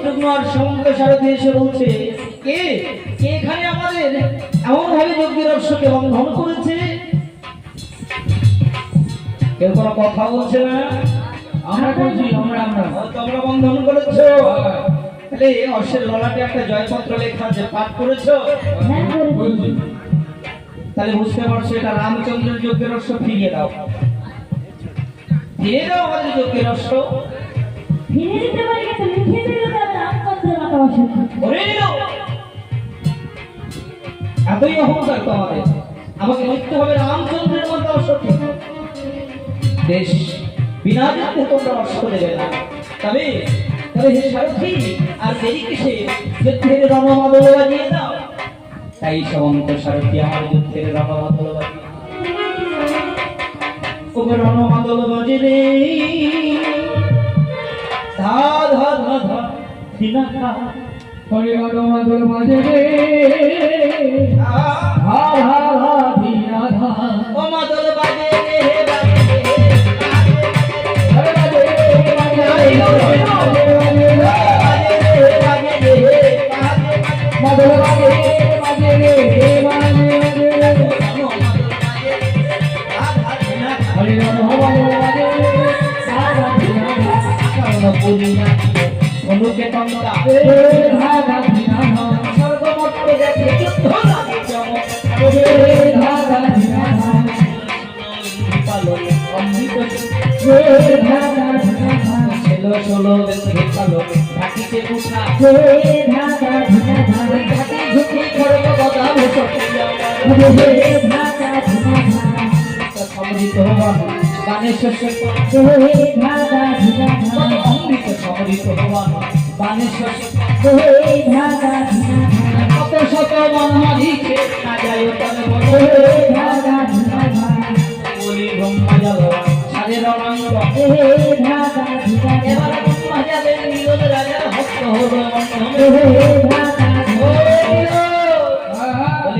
আর সমগ্র সারথি এসে বলছে কে? কে এখানে আমাদের এমন ভাবে যজ্ঞের রহস্যকে বন্ধন করেছে। কেউ কোনো কথা বলছে না? আমরা করছি আমরা আমরা। তোমরা বন্ধন করেছ। তাহলে অর্ষের ললাটে একটা জয়পত্র লেখা আছে পাঠ করেছ? হ্যাঁ বলছি। তাহলে বুঝতে পারছ এটা রামচন্দ্রের যজ্ঞের রহস্য ফিরিয়ে দাও। ফিরিয়ে দাও আমাদের যজ্ঞের রহস্য ফিরে দিতে পারি কিন্তু লিখে দিলে তো আমি রামচন্দ্রের মাথা বসে ধরে নিল। এতই অহংকার তোমাদের। আমাকে লিখতে হবে রামচন্দ্রের মতো অসত্য বেশ, বিনা যুদ্ধে তোমরা অস্ত্র দেবে না। তবে তবে হে সারথি, আর দেরি কিসে? যুদ্ধের রণমাদল বাজিয়ে দাও। তাই সমন্ত সারথি আমার যুদ্ধের রণমাদল বাজিয়ে দাও। ও রণমাদল বাজে রে ধা ধা ধা ধা। হরে মাধব মাধব মাঝে রে। হা হা ধীরা ধা ও হে বাজে। ধা ধীরা ধা সর্বমত্ত দেখে যুদ্ধ লাগে চমক ধীরা ধা পালন অমৃত ধীরা ধা ছেলো ঢাকিতে পুষা রে ধা ধা ধীরা ধা ঢাকি ঝুঁকি খড়গ গদা ধা ধীরা ধা সমৃদ্ধ হওয়ান বানে শস্য অমৃত সমৃদ্ধ হওয়ান কত শত মনমাধিকে না যায় বলো ব্রহ্মা জল সারে এবার ব্রহ্মা যাবে রাজার ভক্ত হলো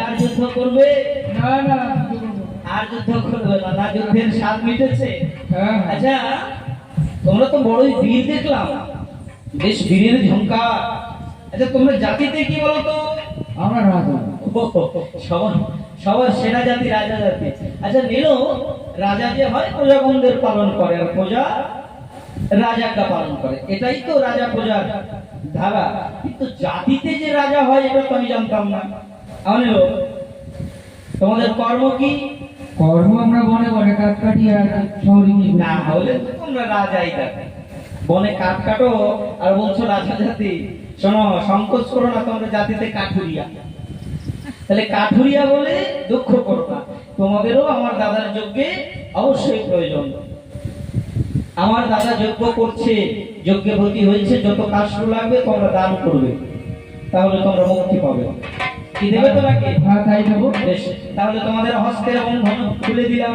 আর যুদ্ধ করবে না না আর যুদ্ধ করবে না না যুদ্ধের স্বাদ মিটেছে। হ্যাঁ। আচ্ছা তোমরা তো বড়ই বীর দেখলাম। বেশ বীরের ঝঙ্কার আচ্ছা তোমরা জাতিতে কি বলো তো আমরা রাজা। সবার সবার সেরা জাতি রাজা জাতি। আচ্ছা নীল রাজা যে হয় প্রজাগণদের পালন করে আর প্রজা রাজাটা পালন করে। এটাই তো রাজা প্রজার ধারা। কিন্তু জাতিতে যে রাজা হয় এটা তো আমি জানতাম না। আমার তোমাদের কর্ম কি? কর্ম আমরা বনে বনে কাট কাটি আর শহরে না হলে তো তোমরা রাজাই দেখো। বনে কাঠ কাটো আর বলছো রাজা জাতি শোনো সংকোচ করো না তোমরা জাতিতে কাঠুরিয়া। তাহলে কাঠুরিয়া বলে দুঃখ করো না। তোমাদেরও আমার দাদার যজ্ঞে অবশ্যই প্রয়োজন। আমার দাদা যজ্ঞ করছে যজ্ঞে ভর্তি হয়েছে যত কাষ্ট লাগবে তোমরা দান করবে। তাহলে তোমরা মুক্তি পাবে। কি দেবে তোমাকে? হ্যাঁ তাহলে তোমাদের হস্তের বন্ধন খুলে দিলাম।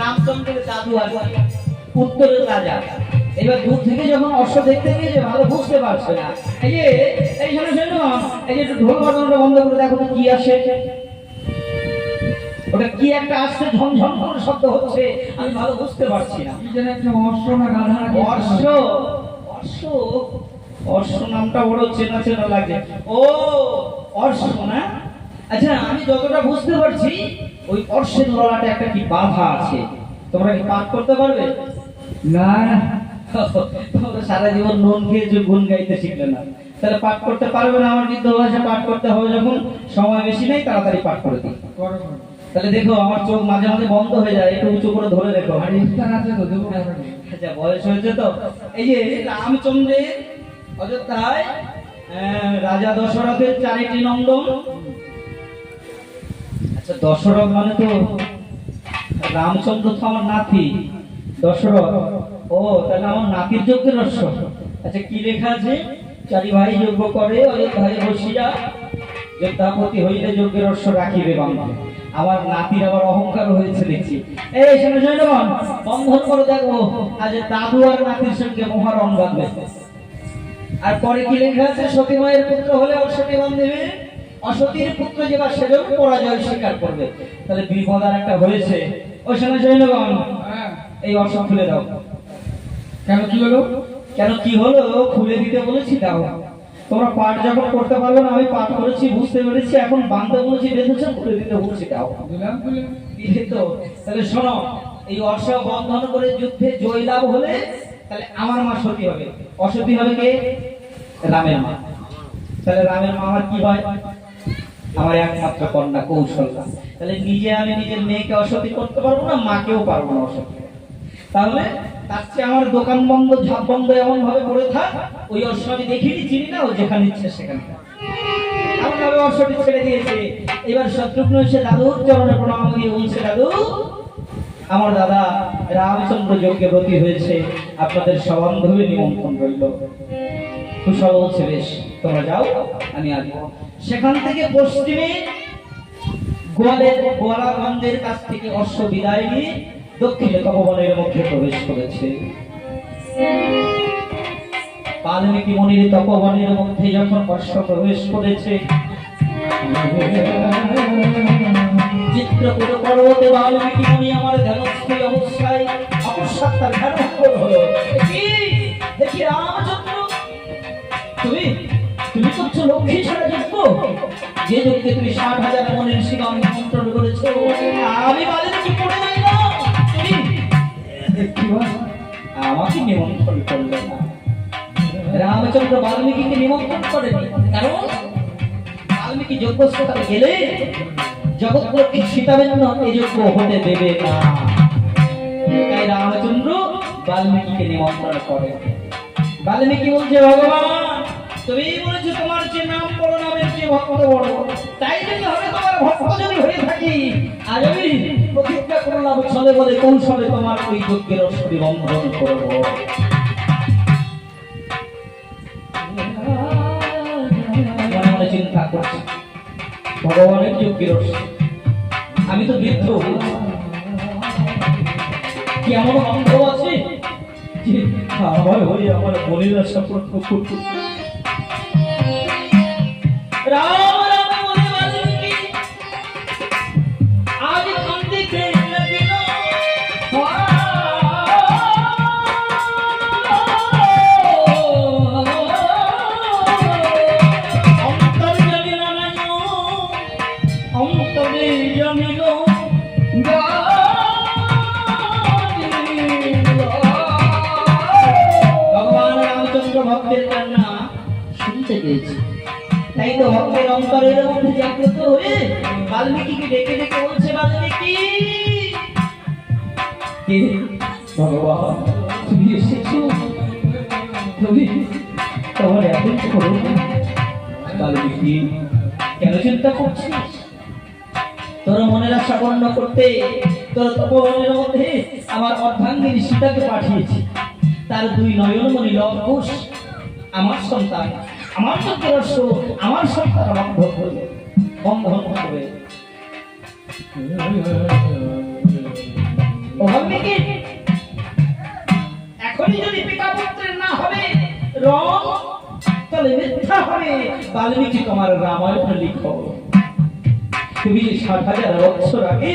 রামচন্দ্রের দাদু কি, উত্তরের রাজা। এবার দূর থেকে যখন অশ্ব দেখতে গিয়েছে ভালো বুঝতে পারছে না এই যে এই শোনো শোনো এই যে একটু ঢোল বাজানোটা বন্ধ করে দেখো কি আসে। ওটা কি একটা আসছে ঝমঝম করে শব্দ হচ্ছে আমি ভালো বুঝতে পারছি না। কি যেন একটা অশ্ব না গাধা অর্শ অর্শ অর্শ নামটা বড় চেনা চেনা লাগে। ও অর্শ না? আচ্ছা আমি যতটা বুঝতে পারছি ওই অর্শের গলাটা একটা কি বাধা আছে। তোমরা কি পাঠ করতে পারবে? না তোমরা সারা জীবন নুন খেয়ে যে গুণ গাইতে শিখলে না। তাহলে পাঠ করতে পারবে না আমার বৃদ্ধ বয়সে পাঠ করতে হবে যখন। সময় বেশি নেই তাড়াতাড়ি পাঠ করে দিই। তাহলে দেখো আমার চোখ মাঝে মাঝে বন্ধ হয়ে যায় একটু উঁচু করে ধরে দেখো আচ্ছা বয়স হয়েছে তো। এই যে রামচন্দ্রের অযোধ্যায় আহ, রাজা দশরথের চারিটি নন্দন। আচ্ছা দশরথ মানে তো রামচন্দ্র তো আমার নাতি, দশরথ। ও, তাহলে আমার নাতির যোগ্যের রস্য আচ্ছা কি লেখা আছে? চারি ভাই যজ্ঞ করে ওই অযোধ্যায় বসিয়া যোদ্ধাপতি হইলে যজ্ঞের অশ্ব রাখিবে বান্ধব আমার নাতির আবার অহংকার হয়েছে দেখছি। এই শোনো শোনো বন্ধন করে, দেখো। আজ দাদু আর নাতির সঙ্গে মহারণ বাঁধবে আর পরে কি লেখা আছে? সতী মায়ের পুত্র হলে অসতী বান্ধবে অসতীর পুত্র যে বা সেজন পরাজয় স্বীকার করবে। তাহলে বিপদ আর একটা হয়েছে। ওই সময় হ্যাঁ। এই অসৎ খুলে দাও। কেন কি হলো? কেন কি হলো? খুলে দিতে বলেছি দাও তোমরা পাঠ যখন করতে পারবে না আমি পাঠ করেছি বুঝতে পেরেছি এখন বান্ধব বলেছি বেঁধেছে খুলে দিতে বলছি দাও তো তাহলে শোনো এই অর্শ বন্ধন করে যুদ্ধে জয় লাভ হলে তাহলে আমার মা সতী হবে। অসতী হবে কে? রামের মা। তাহলে রামের মা আমার কি হয়? আমার একমাত্র কন্যা কৌশল্যা তাহলে নিজে আমি নিজের মেয়েকে অসতী করতে পারব না, মাকেও পারব না অসতী। তাহলে তার চেয়ে আমার দোকান বন্ধ, ঝাপ বন্ধ এমন ভাবে পড়ে থাক, ওই অর্শ আমি দেখিনি চিনি না ও যেখানে ইচ্ছে সেখানে ছেড়ে দিয়েছে এবার দাদু আমার দাদা রামচন্দ্র যজ্ঞে হয়েছে, আপনাদের সবান্ধবে নিমন্ত্রণ রইল। কুশল বলছে বেশ তোমরা যাও, আমি আসব। সেখান থেকে পশ্চিমে গোয়ালের কাছ থেকে অশ্ব বিদায় নিয়ে দক্ষিণে তপবনের মধ্যে প্রবেশ করেছে। বাল্মীকি মনির তপবনের মধ্যে যখন অশ্ব প্রবেশ করেছে চিত্রকূট পর্বতে বাল্মীকি মুনি আমার অবস্থায় ধ্যান হলো। দেখি দেখি যে যোগ্যে তুমি ষাট হাজার মনের শিগম নিমন্ত্রণ করেছ। আমি না। আমাকে নিমন্ত্রণ করলে না। রামচন্দ্র বাল্মীকিকে নিমন্ত্রণ করেনি কারণ বাল্মীকি যজ্ঞস্থলে গেলে জগৎলক্ষ্মী সীতাবেন্ন এই যজ্ঞ হতে দেবে না। তাই রামচন্দ্র বাল্মীকিকে নিমন্ত্রণ করে। বাল্মীকি বলছে, ভগবান, তুমি বলেছ তোমার যে নাম বড় নামের যে তোমার আমি কৌশলে তোমার ওই যজ্ঞের অশ্বরী বন্ধন করব চিন্তা করছি ভগবানের যজ্ঞের। আমি তো বৃদ্ধ। কি বান্ধব আছে আমার হয়ে আমার বোনেরা সম্পর্ক বাল্মীকিকে ডেকে ডেকে বলছে, বাল্মীকি! কে? ভগবান। তুমি এসেছ? তুমি তোমার এখন করো। বাল্মীকি, কেন চিন্তা করছিস? তোর মনের আশা পূর্ণ করতে, তোর তপবনের মধ্যে আমার অর্ধাঙ্গিনী সীতাকে পাঠিয়েছি। তার দুই নয়নমণি লবকুশ, আমার সন্তান, আমার যজ্ঞরস্য আমার সন্তান করবে বন্ধন করবে। ও বাল্মীকি তাহলে বাল্মীকি তোমার রামায়ণ লিখো। তুমি যে হাজার বছর আগে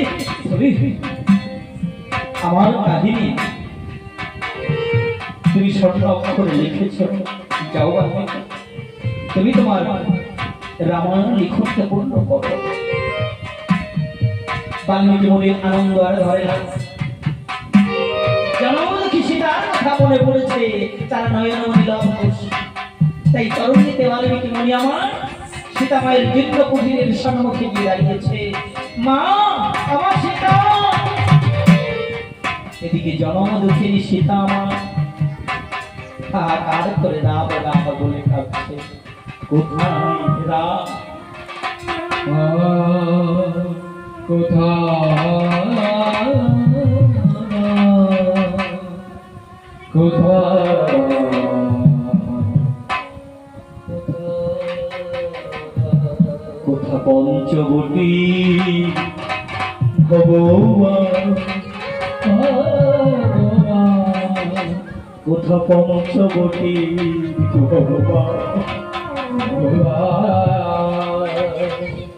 আমার কাহিনী তুমি স্বর্ণ লিখেছ, যাও তুমি তোমার রামায়ণ লিখনকে পূর্ণ করো। বাল্মীকি মনির আনন্দ আর ধরে না। জনমুখী সীতার কথা মনে পড়েছে, তার নয়নমণি লঙ্কুশ তাই তরুণীতে বাল্মীকি মনি আমার সীতা মায়ের দীর্ঘ কুটিরের সম্মুখে গিয়ে দাঁড়িয়েছে। মা, আমার সীতা! এদিকে জনম দুঃখিনী সীতা আমার। আর আর করে রাম বলে কাঁদছে। কোথায় রাম কোথায় কোথায় কোথা পঞ্চবতী ভগবান? কোথা পঞ্চবতী ভগবান?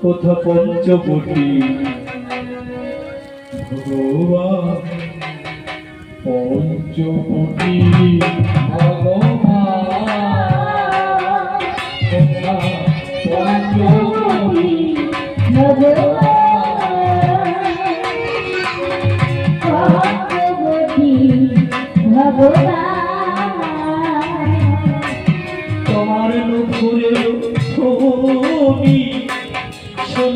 কোথা পঞ্চবতী ভগবান পঞ্চমুখী। ভগবান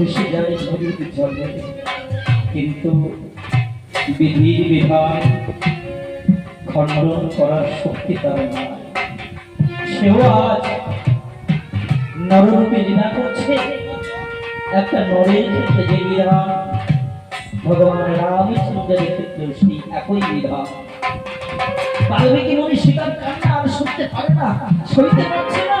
ভেসে ঝরির জলে কিন্তু বিধির বিধান খণ্ডন করার শক্তি তার না সেও আজ নররূপে লীলা করছে, একটা নরের ক্ষেত্রে যে বিধান ভগবান রামচন্দ্রের ক্ষেত্রেও সেই একই বিধান বাল্মীকি মুনি সীতার কান্না আর শুনতে পারে না, সইতে পারছে না।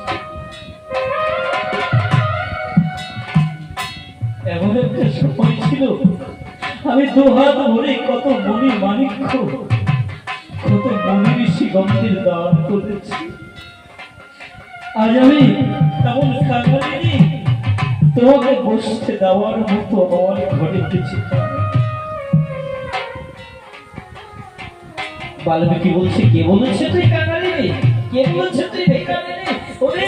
সময় ছিল। আমি ভরে কত মনি মানিক্য, কত মনি ঋষি দান করেছি। আজ আমি তেমন তোমাকে বসতে দেওয়ার মতো আমার ঘরে কিছু বাল্মীকি বলছে, কে বলেছে তুই কাঙালি কে বলেছে তুই বেকারি ওরে